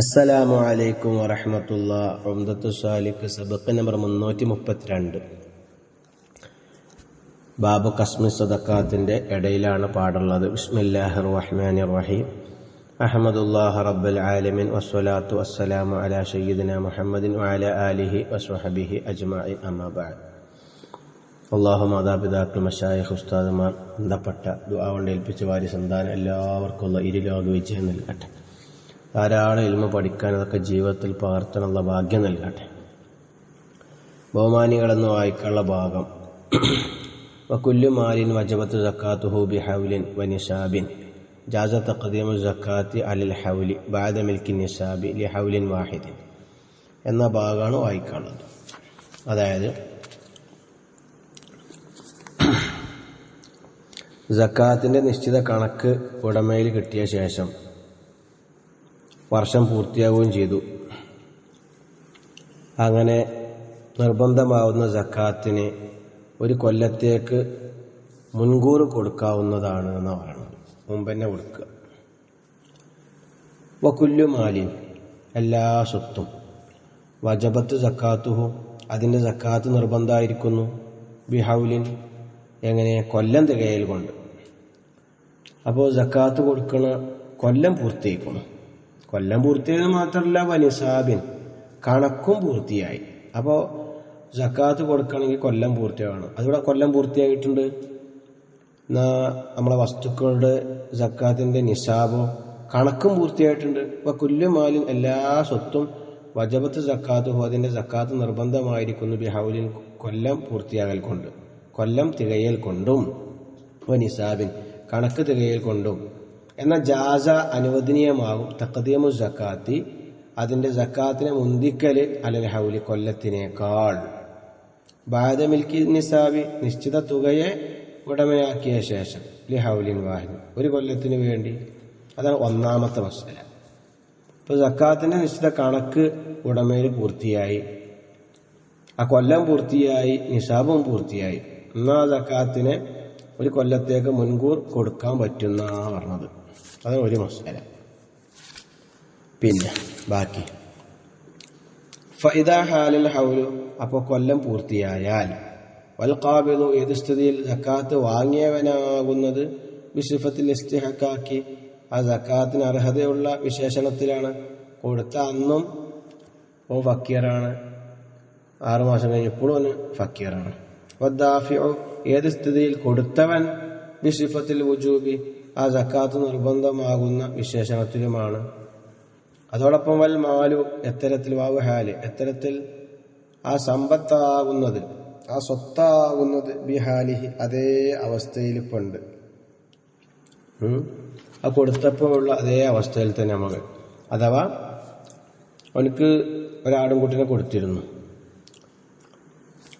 അസ്സലാമു അലൈക്കും വറഹമത്തുള്ള. ഒമ്പത്തു സാലിക്ക് സബക്ക് നമ്പർ മുന്നൂറ്റി മുപ്പത്തിരണ്ട് ബാബു കസ്മി സദക്കാത്തിന്റെ ഇടയിലാണ് പാടുള്ളത്. ബിസ്മില്ലാഹി റഹ്മാൻ റഹീം അഹമ്മദുല്ലാഹ് റബ്ബൽ ആലമിൻ. വസ്സലാത്തു വസ്സലാമു അലാ സയ്യിദിന മുഹമ്മദിൻ വഅല ആലിഹി വസ്വഹബിഹി അജ്മായി അമ്മാ ബഅദ്. അള്ളാഹു മാതാപിതാക്കൾ മഷായഖ് ഉസ്താദുമാർ ബന്ധപ്പെട്ട ദുആ കൊണ്ട് ഏൽപ്പിച്ച വാരി സന്താനം എല്ലാവർക്കുള്ള ഇരുലോക വിജയം നൽകട്ടെ. ധാരാളം ഇൽമ പഠിക്കാൻ അതൊക്കെ ജീവിതത്തിൽ പകർത്താനുള്ള ഭാഗ്യം നൽകട്ടെ. ബഹുമാനികളെന്ന് വായിക്കാനുള്ള ഭാഗം. വക്കുല്ലു മാലിൻ വജബത്ത് ജക്കാത്ത് ഹൂബി ഹൗലിൻ വനിഷാബിൻ ജാസ തഖദീമു സക്കാത്തി അലിൽ ഹൗലി ബാദ മിൽക്കി നിഷാബി ലി ഹൗലിൻ വാഹിദിൻ. എന്ന ഭാഗമാണ് വായിക്കാനുള്ളത്. അതായത് ജക്കാത്തിന്റെ നിശ്ചിത കണക്ക് ഉടമയിൽ കിട്ടിയ ശേഷം വർഷം പൂർത്തിയാവുകയും ചെയ്തു. അങ്ങനെ നിർബന്ധമാവുന്ന ജക്കാത്തിന് ഒരു കൊല്ലത്തേക്ക് മുൻകൂർ കൊടുക്കാവുന്നതാണ് എന്ന് പറയുന്നത് മുമ്പ് തന്നെ കൊടുക്കുക വക്കുല്ലു മാലിൻ എല്ലാ സ്വത്തും. വജബത്ത് സക്കാത്തുഹു അതിന്റെ സക്കാത്ത് നിർബന്ധമായിരിക്കുന്നു ബിഹൗലിൻ എങ്ങനെ? കൊല്ലം തികയൽ കൊണ്ട്. അപ്പോൾ സക്കാത്ത് കൊടുക്കണ കൊല്ലം പൂർത്തിയാക്കണം കൊല്ലം പൂർത്തിയായത് മാത്രമല്ല വനിസാബിൻ കണക്കും പൂർത്തിയായി. അപ്പോൾ ജക്കാത്ത് കൊടുക്കണമെങ്കിൽ കൊല്ലം പൂർത്തിയാവണം അതിവിടെ കൊല്ലം പൂർത്തിയായിട്ടുണ്ട്. എന്നാ നമ്മളെ വസ്തുക്കളുടെ ജക്കാത്തിന്റെ നിസാബോ കണക്കും പൂർത്തിയായിട്ടുണ്ട്. അപ്പോൾ കുല്ലുമാലിൻ എല്ലാ സ്വത്തും വജബത്ത് ജക്കാത്ത് ഹോദിന്റെ ജക്കാത്ത് നിർബന്ധമായിരിക്കുന്നു ബിഹൗലിൻ കൊല്ലം പൂർത്തിയാകൽ കൊണ്ട്. കൊല്ലം തികയൽ കൊണ്ടും നിസാബിൻ കണക്ക് തികയൽ കൊണ്ടും എന്നാൽ ജാസ അനുവദനീയമാകും. തക്കദീമു ജക്കാത്തി അതിന്റെ ജക്കാത്തിനെ മുന്തിക്കൽ അലൽ ഹൗലി കൊല്ലത്തിനേക്കാൾ. ബാദമിൽക്കി നിസാബി നിശ്ചിത തുകയെ ഉടമയാക്കിയ ശേഷം ലി ഹൗലിൻ വാഹിദ് ഒരു കൊല്ലത്തിന് വേണ്ടി. അതാണ് ഒന്നാമത്തെ മസല. ഇപ്പോൾ ജക്കാത്തിന്റെ നിശ്ചിത കണക്ക് ഉടമയിൽ പൂർത്തിയായി. ആ കൊല്ലം പൂർത്തിയായി നിസാബും പൂർത്തിയായി. എന്നാൽ ജക്കാത്തിനെ ഒരു കൊല്ലത്തേക്ക് മുൻകൂർ കൊടുക്കാൻ പറ്റുന്ന പറഞ്ഞത്. അതാണ് ഒരു മസാല പിന്നെ ബാക്കി. ഫൈദ ഹാലൽ ഹൗലു അപ്പോൾ കൊല്ലം പൂർത്തിയായാൽ വൽക്കാബിളു ഏത് സ്ഥിതിയിൽ ജക്കാത്ത് വാങ്ങിയവനാകുന്നത് വിശുഫത്തിൽ ഇസ്തിഹക്കാക്കി ആ ജക്കാത്തിന് അർഹതയുള്ള വിശേഷണത്തിലാണ്. കൊടുത്ത അന്നും ഓ ഫക്കീറാണ്. ആറുമാസം കഴിഞ്ഞപ്പോഴും അവന് ഫക്കീറാണ്. ഏത് സ്ഥിതിയിൽ കൊടുത്തവൻ വിശുഫത്തിൽ വുജൂബി ആ ജക്കാത്ത് നിർബന്ധമാകുന്ന വിശേഷണത്തിലുമാണ്. അതോടൊപ്പം വൽ മാലു എത്തരത്തിൽ വാവു ഹാൽ. എത്തരത്തിൽ ആ സമ്പത്താകുന്നത് ആ സ്വത്താകുന്നത് ബിഹാലിഹി അതേ അവസ്ഥയിൽ പണ്ട് ആ കൊടുത്തപ്പോഴുള്ള അതേ അവസ്ഥയിൽ തന്നെ നമുക്ക് അഥവാ അവനക്ക് ഒരാടുംകുട്ടിനെ കൊടുത്തിരുന്നു.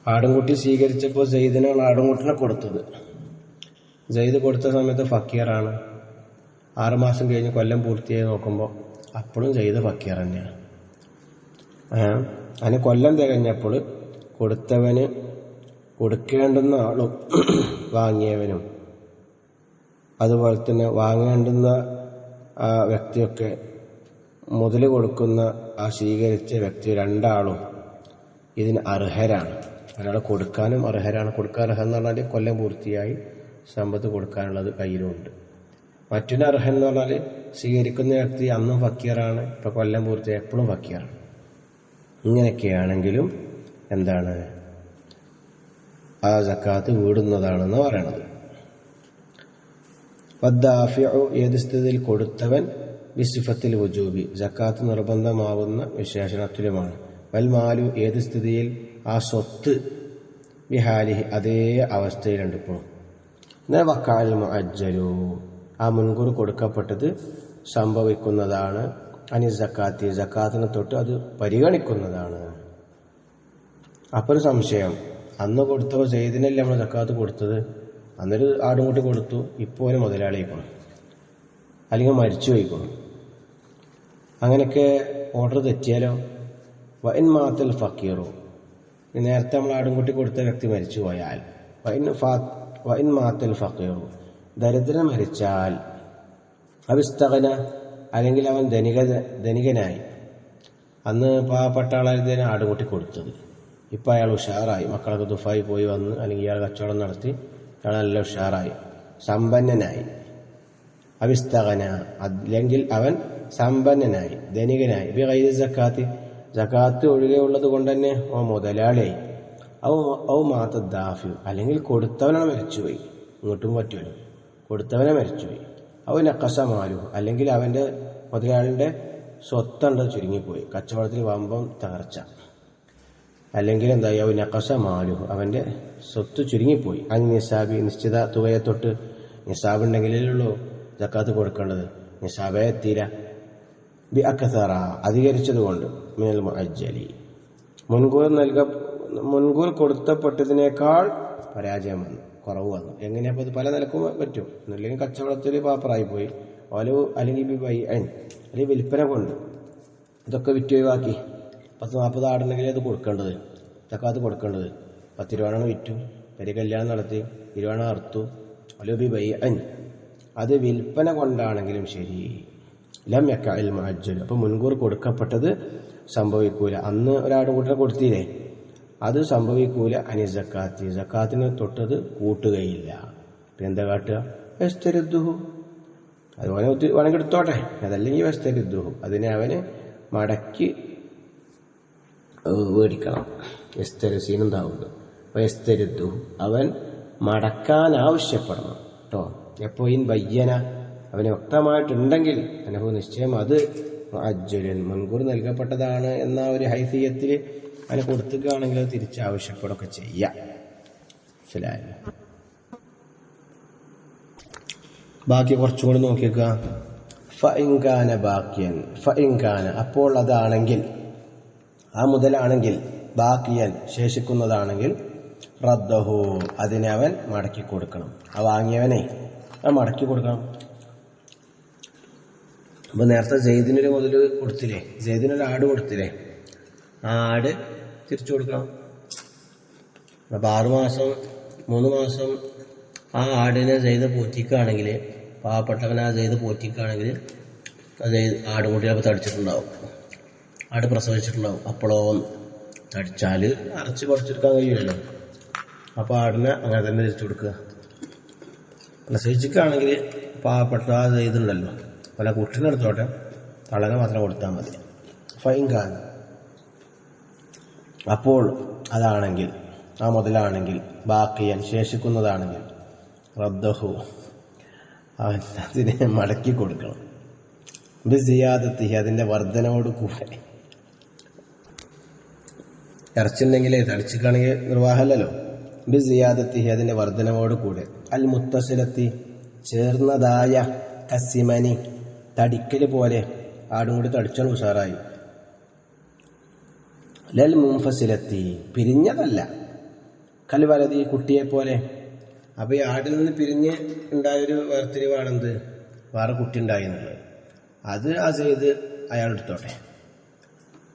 ആടുംകുട്ടി സ്വീകരിച്ചപ്പോൾ ജയ്ദിനാണ് ആടുംകുട്ടിനെ കൊടുത്തത്. ജയ്ദ് കൊടുത്ത സമയത്ത് ഫക്കീറാണ് ആറുമാസം കഴിഞ്ഞ് കൊല്ലം പൂർത്തിയായി നോക്കുമ്പോൾ അപ്പോഴും ജയ്ദ് ഫക്കീർ തന്നെയാണ് അതിന് കൊല്ലം തികഞ്ഞപ്പോൾ കൊടുത്തവന് കൊടുക്കേണ്ടുന്ന ആളും വാങ്ങിയവനും അതുപോലെ തന്നെ വാങ്ങേണ്ടുന്ന ആ വ്യക്തിയൊക്കെ മുതൽ കൊടുക്കുന്ന ആ സ്വീകരിച്ച വ്യക്തി രണ്ടാളും ഇതിന് അർഹരാണ്. ഒരാൾ കൊടുക്കാനും അർഹരാണ്. കൊടുക്കാൻ അർഹം എന്ന് പറഞ്ഞാൽ കൊല്ലം പൂർത്തിയായി സമ്പത്ത് കൊടുക്കാനുള്ളത് കയ്യിലുണ്ട്. മറ്റൊരു അർഹൻ എന്ന് പറഞ്ഞാൽ സ്വീകരിക്കുന്ന വ്യക്തി അന്നും ഫക്കീറാണ്. ഇപ്പൊ കൊല്ലം പൂർത്തിയായി എപ്പോഴും ഫക്കീറാണ്. ഇങ്ങനെയൊക്കെയാണെങ്കിലും എന്താണ്? ആ ജക്കാത്ത് വീടുന്നതാണെന്ന് പറയണത്. ഏത് സ്ഥിതിയിൽ കൊടുത്തവൻ വിസിഫത്തിൽ വുജൂബി. ജക്കാത്ത് നിർബന്ധമാവുന്ന വിശേഷണത്തിലുമാണ് വൽമാലു ഏത് സ്ഥിതിയിൽ ആ സ്വത്ത് ബിഹാലിഹി അതേ അവസ്ഥയിലുണ്ട് ഇപ്പോൾ എന്നാൽ വക്കാൽ മുഅജ്ജലു ആ മുൻകൂർ കൊടുക്കപ്പെട്ടത് സംഭവിക്കുന്നതാണ്. അനി ജക്കാത്തി ജക്കാത്തിനെ തൊട്ട് അത് പരിഗണിക്കുന്നതാണ്. അപ്പോൾ ഒരു സംശയം. അന്ന് കൊടുത്തവ ചെയ്തിനല്ലേ നമ്മൾ ജക്കാത്ത് കൊടുത്തത്? അന്നൊരു ആടുംകൂട്ടി കൊടുത്തു. ഇപ്പോൾ ഒരു മുതലാളിയിക്കണം അല്ലെങ്കിൽ മരിച്ചു പോയിക്കണം അങ്ങനെയൊക്കെ ഓർഡർ തെറ്റിയാലോ? വൈൻ മാത്തൽ ഫക്കീറോ. നേരത്തെ നമ്മൾ ആടുംകുട്ടി കൊടുത്ത വ്യക്തി മരിച്ചു പോയാൽ. വൈൻ ഫാ വൈൻ മാത്തൽ ഫക്കീറു ദരിദ്രൻ മരിച്ചാൽ അവിസ്തകന അല്ലെങ്കിൽ അവൻ ധനിക ധനികനായി. അന്ന് പാവപ്പെട്ട ആളായിരുന്നു ആടുകൂട്ടി കൊടുത്തത്. ഇപ്പം അയാൾ ഉഷാറായി. മക്കളൊക്കെ ദുഫായി പോയി വന്ന് അല്ലെങ്കിൽ ഇയാൾ കച്ചവടം നടത്തി അയാൾ നല്ല ഉഷാറായി. സമ്പന്നനായി. അവിസ്തകന അല്ലെങ്കിൽ അവൻ സമ്പന്നനായി ധനികനായി. ബി കൈ ജക്കാത്ത് ജക്കാത്ത് ഒഴികെയുള്ളത് കൊണ്ട് തന്നെ ഓ മുതലാളിയായി ഔ ദാഫി അല്ലെങ്കിൽ കൊടുത്തവനാണ് മരിച്ചുപോയി. ഇങ്ങോട്ടും പറ്റുമല്ലോ. കൊടുത്തവനെ മരിച്ചുപോയി. അവ നക്കസമാലു അല്ലെങ്കിൽ അവന്റെ മുതലാളിയുടെ സ്വത്തണ്ട് ചുരുങ്ങിപ്പോയി. കച്ചവടത്തിൽ വമ്പം തകർച്ച. അല്ലെങ്കിൽ എന്തായി? അവ നക്കസമാലു അവന്റെ സ്വത്ത് ചുരുങ്ങിപ്പോയി. അത് നിസാബി നിശ്ചിത തുകയെ തൊട്ട് നിസാബ് ഉണ്ടെങ്കിലേ ഉള്ളൂ ജക്കാത്ത് കൊടുക്കേണ്ടത്. നിസാബെ എത്തിയില്ല ബി അക്കസറ അധികരിച്ചതുകൊണ്ട് മിനൽ മുഅജ്ജലി. മുൻകൂർ നൽക മുൻകൂർ കൊടുത്തപ്പെട്ടതിനേക്കാൾ പരാജയം വന്നു. കുറവ് വന്നു. എങ്ങനെയപ്പോൾ ഇത് പല നിലക്കും പറ്റും. ഒന്നില്ലെങ്കിൽ കച്ചവടത്തിൽ പാപ്പറായി പോയി ഓലോ അല്ലെങ്കിൽ ബി അല്ലെങ്കിൽ വിൽപ്പന കൊണ്ട് ഇതൊക്കെ വിറ്റ് ഒഴിവാക്കി. പത്ത് നാൽപ്പത് ആടുണ്ടെങ്കിൽ അത് കൊടുക്കേണ്ടത്. ഇതൊക്കെ അത് കൊടുക്കേണ്ടത്. പത്ത് രൂപയാണ് വിറ്റു. പെരി കല്യാണം നടത്തി. ഇരുപണ അറുത്തു. ഒലുബി ബി അൻ അത് വിൽപ്പന കൊണ്ടാണെങ്കിലും ശരി. ലം യക്കൽ മജ്ജൽ അപ്പോൾ മുൻകൂർ കൊടുക്കപ്പെട്ടത് സംഭവിക്കൂല. അന്ന് ഒരാട് കൂട്ടിനെ കൊടുത്തില്ലേ? അത് സംഭവിക്കൂല. അനി സക്കാത്ത്. ജക്കാത്തിന് തൊട്ടത് കൂട്ടുകയില്ല. എന്താ കാട്ടുക? വെസ്തരുദ്ദുഹു. അത് വേണമെങ്കിൽ എടുത്തോട്ടെ. അതല്ലെങ്കിൽ വെസ്തരുദ്ദുഹു. അതിനെ അവന് മടക്കി മേടിക്കണം മേടിക്കണം എസ്തരസീനുണ്ടാവുന്നത് എസ്തരുദ്ദുഹു. അവൻ മടക്കാൻ ആവശ്യപ്പെടണം. കേട്ടോ? എപ്പോ ഇൻ വയ്യന അവന് വ്യക്തമായിട്ടുണ്ടെങ്കിൽ അനുഭവ നിശ്ചയം അത് അജ്വലൻ മുൻകൂർ നൽകപ്പെട്ടതാണ് എന്ന ഒരു ഹൈസിയത്തിൽ അവന് കൊടുത്തുകയാണെങ്കിൽ അത് തിരിച്ച് ആവശ്യപ്പെടൊക്കെ ചെയ്യാം. മനസ്സിലായല്ലോ ബാക്കി കുറച്ചും കൂടി നോക്കിയേക്കുക ഫഇൻകാന ബാക്കിയൻ. ഫഇൻകാന അപ്പോൾ അതാണെങ്കിൽ ആ മുതലാണെങ്കിൽ ബാക്കിയൻ ശേഷിക്കുന്നതാണെങ്കിൽ റദ്ദഹു. അതിനെ അവൻ മടക്കി കൊടുക്കണം. ആ വാങ്ങിയവനെ ആ മടക്കി കൊടുക്കണം. അപ്പൊ നേരത്തെ ജെയ്ദിനൊരു മുതൽ കൊടുത്തില്ലേ? ജെയ്ദിനൊരു ആട് കൊടുത്തില്ലേ? ആട് തിരിച്ചു കൊടുക്കണം. അപ്പൊ ആറുമാസം മൂന്ന് മാസം ആ ആടിനെ ചെയ്ത് പോറ്റിക്കുകയാണെങ്കിൽ പാവപ്പെട്ടവനെ ആ ചെയ്ത് പോറ്റിക്കുകയാണെങ്കിൽ അത് ആടും കൂടി ചിലപ്പോൾ തടിച്ചിട്ടുണ്ടാവും. ആട് പ്രസവിച്ചിട്ടുണ്ടാവും. അപ്പോഴോ തടിച്ചാൽ അരച്ച് കുറച്ചെടുക്കാൻ കഴിയുമല്ലോ അപ്പോൾ ആടിനെ അങ്ങനെ തന്നെ തിരിച്ചു കൊടുക്കുക. പ്രസവിച്ചിക്കുകയാണെങ്കിൽ പാവപ്പെട്ട ആ ചെയ്തിട്ടുണ്ടല്ലോ പല കുട്ടിനെടുത്തോട്ടെ തളനെ മാത്രം കൊടുത്താൽ മതി. ഫൈൻ കാണും അപ്പോൾ അതാണെങ്കിൽ ആ മുതലാണെങ്കിൽ ബാക്കിയൻ ശേഷിക്കുന്നതാണെങ്കിൽ റദ്ദഹു അവൻ അതിനെ മടക്കി കൊടുക്കണം. ബിസിയാദത്തി അതിന്റെ വർധനയോട് കൂടെ. ഇറച്ചിണ്ടെങ്കിലേ തടിച്ചിക്കാണെങ്കിൽ നിർവാഹമല്ലല്ലോ. ബിസിയാദത്തി അതിന്റെ വർധനയോട് കൂടെ. അൽ മുത്തസിലത്തി ചേർന്നതായ കസിമനി തടിക്കൽ പോലെ ആടും കൂടി തടിച്ചാൽ ഉഷാറായി. ലൽ മുംഫസിലെത്തി പിരിഞ്ഞതല്ല. കൽവലതി കുട്ടിയെ പോലെ. അപ്പൊ ഈ ആടിൽ നിന്ന് പിരിഞ്ഞ് ഉണ്ടായൊരു വേർതിരിവാണെന്ത്? വേറെ കുട്ടി ഉണ്ടായി എന്നുള്ളത്. അത് ആ ചെയ്ത് അയാൾ എടുത്തോട്ടെ.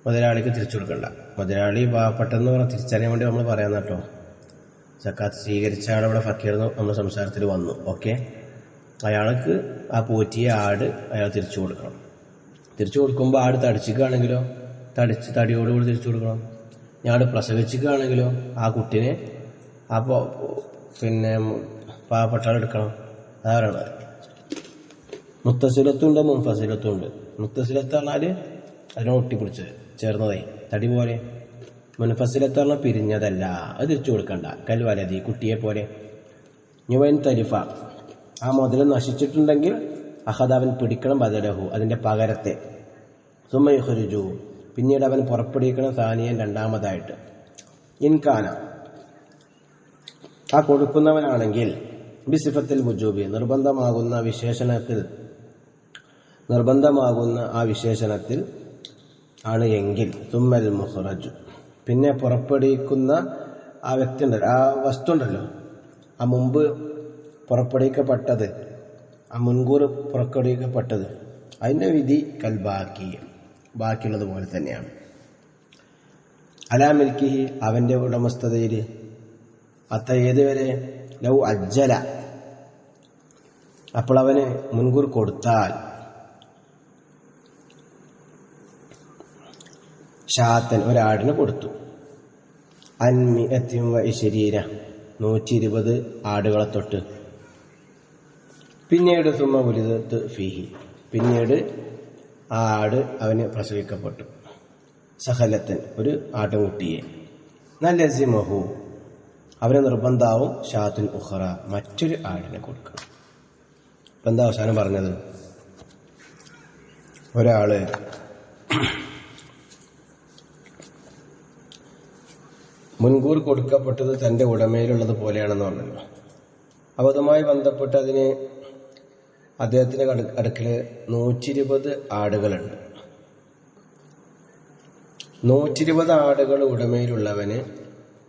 മുതലാളിക്ക് തിരിച്ചു കൊടുക്കണ്ട. മുതലാളി പാവപ്പെട്ടെന്ന് പറഞ്ഞാൽ തിരിച്ചറിയാൻ വേണ്ടി നമ്മൾ പറയാൻ കേട്ടോ. സക്കാത്ത് സ്വീകരിച്ചാണ് ആളവിടെ ഫക്കീർ നമ്മൾ സംസാരത്തിൽ വന്നു. ഓക്കെ? അയാൾക്ക് ആ പോറ്റിയ ആട് അയാൾ തിരിച്ചു കൊടുക്കണം. തിരിച്ചു കൊടുക്കുമ്പോൾ ആട് തടിച്ചിക്കുകയാണെങ്കിലോ? തടിച്ച് തടിയോടുകൂടി തിരിച്ചു കൊടുക്കണം. ഞാട് പ്രസവിച്ചിക്കുകയാണെങ്കിലോ ആ കുട്ടീനെ അപ്പോൾ പിന്നെ പാവപ്പെട്ട ആൾ എടുക്കണം. അതാ പറയണത്. മുത്തസിലത്തുണ്ട് മുൻഫസിലത്തുണ്ട്. മുത്തസിലത്ത് പറഞ്ഞാൽ അതിനെ ഒട്ടിപ്പിടിച്ചത് ചേർന്നതായി. തടി പോലെ. മുൻഫസിലത്ത് പറഞ്ഞാൽ പിരിഞ്ഞതല്ല. അത് തിരിച്ചു കൊടുക്കണ്ട. കൽവലതി കുട്ടിയെ പോലെ. ഞുവൻ തരിഫ. ആ മുതൽ നശിച്ചിട്ടുണ്ടെങ്കിൽ അഹദ് അവൻ പിടിക്കണം ബദലഹു അതിന്റെ പകരത്തെ. സുമയുഹുരുജു പിന്നീട് അവൻ പുറപ്പെടുവിക്കണം സാനിയൻ രണ്ടാമതായിട്ട്. ഇൻകാന. ആ കൊടുക്കുന്നവനാണെങ്കിൽ ബിസിഫത്തിൽ മുജൂബി നിർബന്ധമാകുന്ന വിശേഷണത്തിൽ നിർബന്ധമാകുന്ന ആ വിശേഷണത്തിൽ ആണ് എങ്കിൽ തുമ്മൽ മുഹറജു പിന്നെ പുറപ്പെടുവിക്കുന്ന ആ വ്യക്തി ഉണ്ടല്ലോ ആ വസ്തു ഉണ്ടല്ലോ ആ മുമ്പ് പുറപ്പെടുവിക്കപ്പെട്ടത് ആ മുൻകൂർ പുറപ്പെടുവിക്കപ്പെട്ടത് അതിന്റെ വിധി കൽബാക്കി ബാക്കിയുള്ളത് പോലെ തന്നെയാണ് അലാമിൽക്കിഹി അവന്റെ ഉടമസ്ഥതയിൽ അത്ര ഏതുവരെ ലൗ അജ്ജല. അപ്പോൾ അവന് മുൻകൂർ കൊടുത്താൽ ഷാത്തൻ ഒരാടിന് കൊടുത്തു. അൻമി എത്തിയും ശരീര നൂറ്റി ഇരുപത് ആടുകളെ തൊട്ട്. പിന്നീട് തുമ്മ പുലിത് ഫീഹി. പിന്നീട് ആ ആട് അവന് പ്രസവിക്കപ്പെട്ടു. സഹലത്തൻ ഒരു ആട്ടുകുട്ടിയെ. നല്ല സിമഹു അവന് നിർബന്ധാവും ഷാത്തുൽ ഉഹറ മറ്റൊരു ആടിനെ കൊടുക്കണം ഇപ്പം എന്താ അവസാനം പറഞ്ഞത്? ഒരാൾ മുൻകൂർ കൊടുക്കപ്പെട്ടത് തന്റെ ഉടമയിലുള്ളത് പോലെയാണെന്ന് പറഞ്ഞല്ലോ. അപ്പോൾ അതുമായി ബന്ധപ്പെട്ട് അതിന് അദ്ദേഹത്തിന്റെ കട- അടുക്കൽ നൂറ്റി ഇരുപത് ആടുകളുണ്ട്. നൂറ്റി ഇരുപത് ആടുകൾ ഉടമയിലുള്ളവന്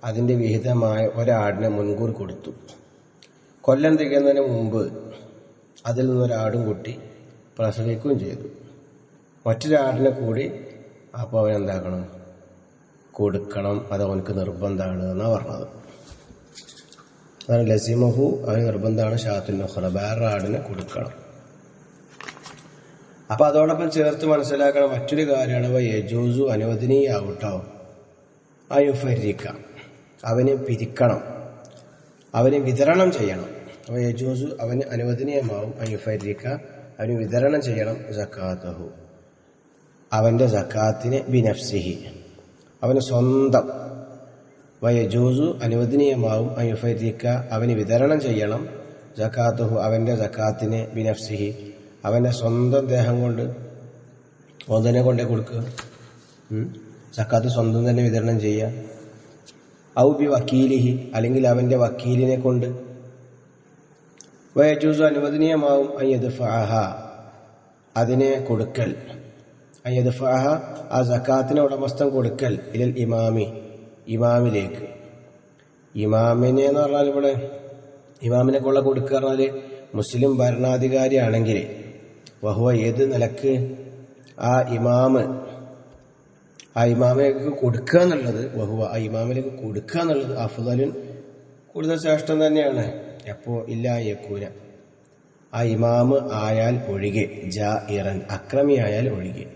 അതിന്റെ വിഹിതമായ ഒരാടിനെ മുൻകൂർ കൊടുത്തു. കൊല്ലം തികയുന്നതിന് മുമ്പ് അതിൽ നിന്നൊരാടും കുട്ടി പ്രസവിക്കുകയും ചെയ്തു. മറ്റൊരാടിനെ കൂടി അപ്പോൾ അവൻ എന്താക്കണം കൊടുക്കണം. അത് അവനക്ക് നിർബന്ധമാണ് എന്നാണ് പറഞ്ഞത്. അതാണ് ലസീമഹു അവന് നിർബന്ധമാണ് ഷാത്തുൽ നഹ്റ വേറെ ആടിനെ കൊടുക്കണം. അപ്പൊ അതോടൊപ്പം ചേർത്ത് മനസ്സിലാക്കണം മറ്റൊരു കാര്യമാണ് അവ യജൂസു അനുവദനീയാവട്ടോ. അയുഫരിക്ക. അവനെ പിരിക്കണം. അവനെ വിതരണം ചെയ്യണം. അവ യജൂസു അവന് അനുവദനീയമാവും. അയുഫരിക്ക അവന് വിതരണം ചെയ്യണം. സക്കാത്തഹു. അവന്റെ സക്കാത്തിനെ ബിനഫ്സിഹി. അവന് സ്വന്തം വയജൂസു അനുവദനീയമാവും അയുഫരിക്ക അവന് വിതരണം ചെയ്യണം. ജക്കാത്തുഹു അവന്റെ ജക്കാത്തിനെ ബിനഫ്സിഹി അവന്റെ സ്വന്തം ദേഹം കൊണ്ട് ഒന്നിനെ കൊണ്ടേ കൊടുക്കുക. ജക്കാത്ത് സ്വന്തം തന്നെ വിതരണം ചെയ്യുക. ഔ ബി വക്കീലിഹി അല്ലെങ്കിൽ അവന്റെ വക്കീലിനെ കൊണ്ട്. വയജൂസു അനുവദനീയമാവും അയ്യത് ഫാഹ അതിനെ കൊടുക്കൽ. അയ്യത് ഫാഹ ആ സക്കാത്തിനെ ഉടമസ്ഥം കൊടുക്കൽ. ഇലൽ ഇമാമി. ഇമാമിലേക്ക്. ഇമാമിനെ എന്ന് പറഞ്ഞാൽ ഇവിടെ ഇമാമിനെ കൊള്ള കൊടുക്കുക പറഞ്ഞാൽ മുസ്ലിം ഭരണാധികാരി ആണെങ്കിൽ വഹുവ ഏത് നിലയ്ക്ക് ആ ഇമാമ് ആ ഇമാമിലേക്ക് കൊടുക്കുക എന്നുള്ളത് വഹുവ ആ ഇമാമിലേക്ക് കൊടുക്കുക എന്നുള്ളത് അഫ്ദലിൻ കൂടുതൽ ശ്രേഷ്ഠം തന്നെയാണ്. എപ്പോ ഇല്ല യക്കൂന ആ ഇമാമ് ആയാൽ ഒഴികെ ജാ ഇറൻ അക്രമിയായാൽ ഒഴികെ.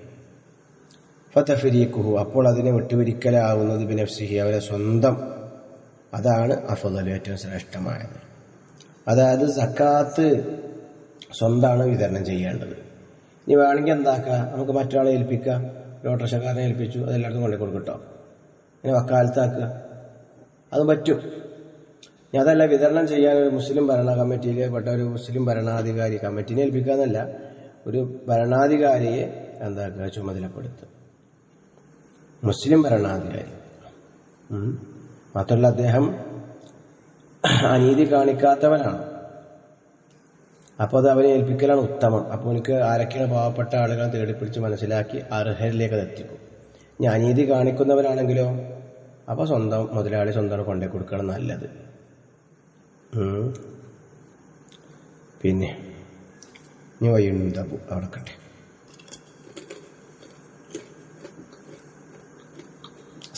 ഫതഫരീഖുഹു. അപ്പോൾ അതിനെ വിട്ടുപിരിക്കലാവുന്നത് ബിനഫ്സിഹി അവരെ സ്വന്തം. അതാണ് അഫദൽ ഏറ്റവും ശ്രേഷ്ഠമായത്. അതായത് സക്കാത്ത് സ്വന്താണ് വിതരണം ചെയ്യേണ്ടത്. ഇനി വേണമെങ്കിൽ എന്താക്കുക നമുക്ക് മറ്റൊരാളെ ഏൽപ്പിക്കുക ഒരു ഓട്ടോറിക്ഷക്കാരനെ ഏൽപ്പിച്ചു അതെല്ലാവർക്കും കൊണ്ടു കൊടുക്കട്ടോ ഇങ്ങനെ വക്കാലത്താക്കുക. അത് പറ്റും. ഇനി അതല്ല വിതരണം ചെയ്യാൻ ഒരു മുസ്ലിം ഭരണ കമ്മിറ്റിയിലെ പെട്ട ഒരു മുസ്ലിം ഭരണാധികാരി കമ്മിറ്റിനെ ഏൽപ്പിക്കുക എന്നല്ല ഒരു ഭരണാധികാരിയെ എന്താക്കുക? ചുമതലപ്പെടുത്തുക. മുസ്ലിം ഭരണാധികാരി. മാത്രമല്ല അദ്ദേഹം അനീതി കാണിക്കാത്തവനാണ്. അപ്പോൾ അത് അവനെ ഏൽപ്പിക്കലാണ് ഉത്തമം. അപ്പോൾ എനിക്ക് ആരൊക്കെയാണ് പാവപ്പെട്ട ആളുകളെ തേടിപ്പിടിച്ച് മനസ്സിലാക്കി അർഹരിലേക്ക് അത് എത്തിക്കും. ഇനി അനീതി കാണിക്കുന്നവരാണെങ്കിലോ അപ്പോൾ സ്വന്തം മുതലാളി സ്വന്തം കൊണ്ടേ കൊടുക്കണം നല്ലത്. പിന്നെ. ഇനി വൈകുന്നേരം അവിടെ കട്ടെ